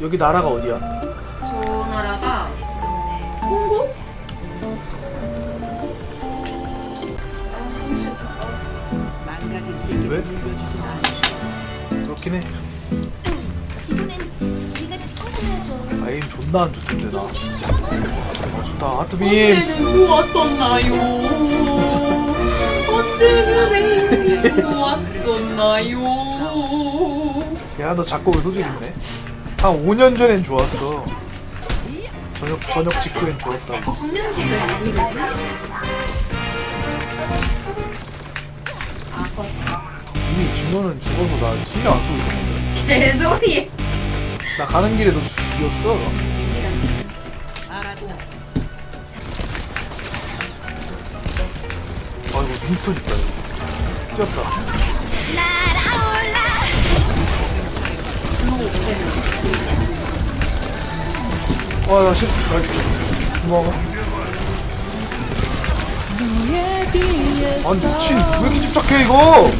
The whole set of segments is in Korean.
여기 나라가 어디야? 저 나라가 홍보? 왜? 그렇긴 해. 지구는 우리가 지켜줘야죠. 아, 에임 존나 안 좋던데, 나. 아, 좋다. 하트빔! 언제는 좋았었나요? 언제는 좋았었나요? 야, 너 작곡을 소질 있네. 한 5년 전엔 좋았어. 저녁, 저녁 직후엔 좋았다고. 아, 이미 준호는 죽어서 나 신경 안 쓰고 있었거든. 개소리. 나 가는 길에 너 죽였어. 아이고, 윈스턴 있다, 여기. 뛰었다. 와, 나 실, 나, 고마워. 아니, 미친. 왜 이렇게 집착해, 이거?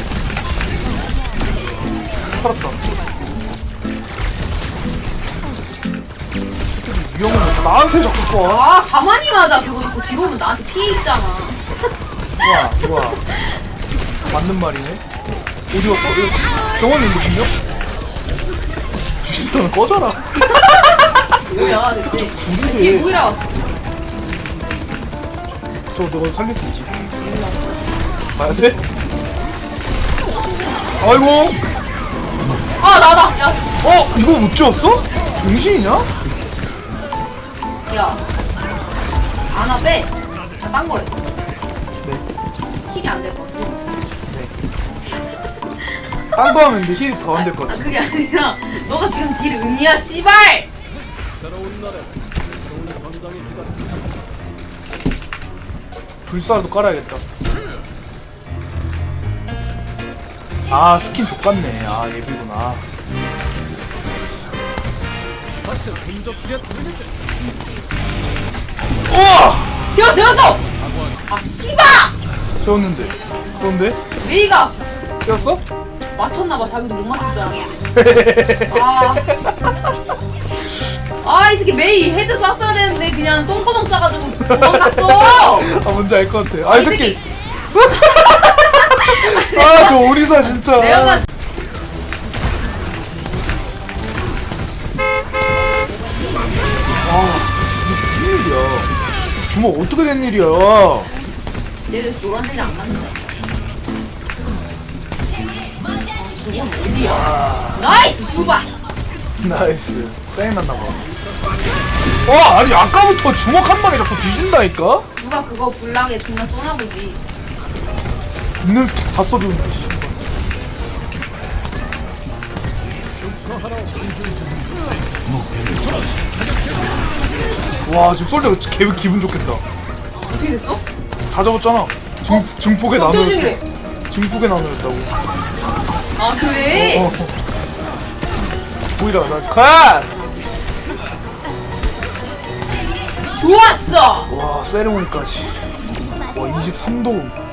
살았다. 위험한 거 나한테 자꾸 쏴. 아, 가만히 맞아. 그거 자꾸 뒤로 오면 나한테 피해 있잖아. 좋아, 좋아. 맞는 말이네. 어디 갔어? 병원에 있는 분요? 주신다는 꺼져라. 뭐야, 대체. 걔 뭐이라 왔어? 저 너가 살릴 수 있지? 가야 돼? 아이고. 아, 나다. 야, 어? 이거 못 지웠어? 정신이냐? 야. 안아 빼. 자, 딴 거래. 네. 힐이 안될것 같아. 딴 거 하면 내 힐이 더 안 될것 아, 같아. 그게 아니라, 너가 지금 딜 은이야, 씨발! 불사라도 깔아야겠다. 아, 스킨 족같네. 아, 예비구나. 우와! 되었어, 되었어! 아, 씨발! 세웠는데. 그런데? 메이가 세웠어? 맞췄나봐, 자기도 못 맞출 줄 알았어. 아. 아, 이 새끼 메이 헤드 쐈어야 되는데 그냥 똥구멍 싸가지고 도망갔어! 아, 뭔지 알 것 같아. 아, 이이 새끼. 아, 저 오리사 진짜. 내가 봤 아, 무슨 일이야. 주먹 어떻게 된 일이야. 얘를 노란색이 안 맞는다. 어디야? 나이스, 수바! 나이스. 땡났나봐. 와, 아니, 아까부터 주먹 한 방에 자꾸 뒤진다니까? 누가 그거 불나게 존나 쏘나보지. 있는 스킬 다 써주는데, 씨. 와, 지금 솔저 개 기분 좋겠다. 어떻게 됐어? 다 접었잖아. 증, 증폭에 협조 나눠. 중이래. 증폭에 나눠였다고. 아, 그래? 어. 보이라, 나, 컷! 좋았어! 와, 세레모니까지. 와, 23도.